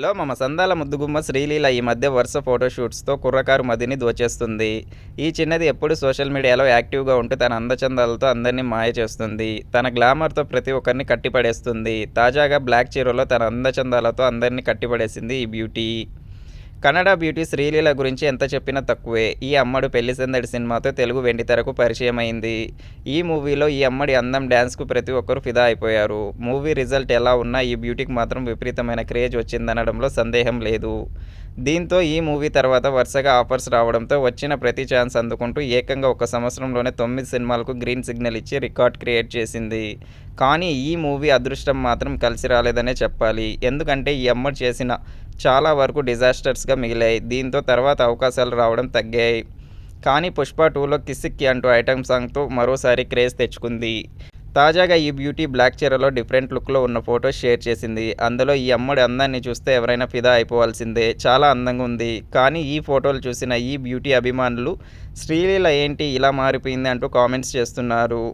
లో మా సందాల ముద్దుగుమ్మ శ్రీలీల ఈ మధ్య వరుస ఫోటోషూట్స్తో కుర్రకారు మదిని దోచేస్తుంది. ఈ చిన్నది ఎప్పుడు సోషల్ మీడియాలో యాక్టివ్గా ఉంటూ తన అందచందాలతో అందరినీ మాయ చేస్తుంది. తన గ్లామర్తో ప్రతి ఒక్కరిని కట్టిపడేస్తుంది. తాజాగా బ్లాక్ చీరలో తన అందచందాలతో అందరినీ కట్టిపడేసింది ఈ బ్యూటీ కన్నడ బ్యూటీ శ్రీలీల గురించి ఎంత చెప్పినా తక్కువే. ఈ అమ్మడు పెళ్ళి సందడి సినిమాతో తెలుగు వెండితెరకు పరిచయం అయింది ఈ మూవీలో ఈ అమ్మడి అందం డ్యాన్స్కు ప్రతి ఒక్కరు ఫిదా అయిపోయారు. మూవీ రిజల్ట్ ఎలా ఉన్నా ఈ బ్యూటీకి మాత్రం విపరీతమైన క్రేజ్ వచ్చిందనడంలో సందేహం లేదు. దీంతో ఈ మూవీ తర్వాత వరుసగా ఆఫర్స్ రావడంతో వచ్చిన ప్రతి ఛాన్స్ అందుకుంటూ ఏకంగా ఒక సంవత్సరంలోనే తొమ్మిది సినిమాలకు గ్రీన్ సిగ్నల్ ఇచ్చి రికార్డ్ క్రియేట్ చేసింది. కానీ ఈ మూవీ అదృష్టం మాత్రం కలిసి రాలేదనే చెప్పాలి. ఎందుకంటే ఈ అమ్మ చేసిన చాలా వరకు డిజాస్టర్స్గా మిగిలాయి. దీంతో తర్వాత అవకాశాలు రావడం తగ్గాయి. కానీ పుష్ప టూలో కిసిక్కి అంటూ ఐటమ్ సాంగ్తో మరోసారి క్రేజ్ తెచ్చుకుంది. తాజాగా ఈ బ్యూటీ బ్లాక్ చీరలో డిఫరెంట్ లుక్లో ఉన్న ఫోటోస్ షేర్ చేసింది. అందులో ఈ అమ్మడి అందాన్ని చూస్తే ఎవరైనా ఫిదా అయిపోవాల్సిందే. చాలా అందంగా ఉంది. కానీ ఈ ఫోటోలు చూసిన ఈ బ్యూటీ అభిమానులు శ్రీలీల ఏంటి ఇలా మారిపోయింది అంటూ కామెంట్స్ చేస్తున్నారు.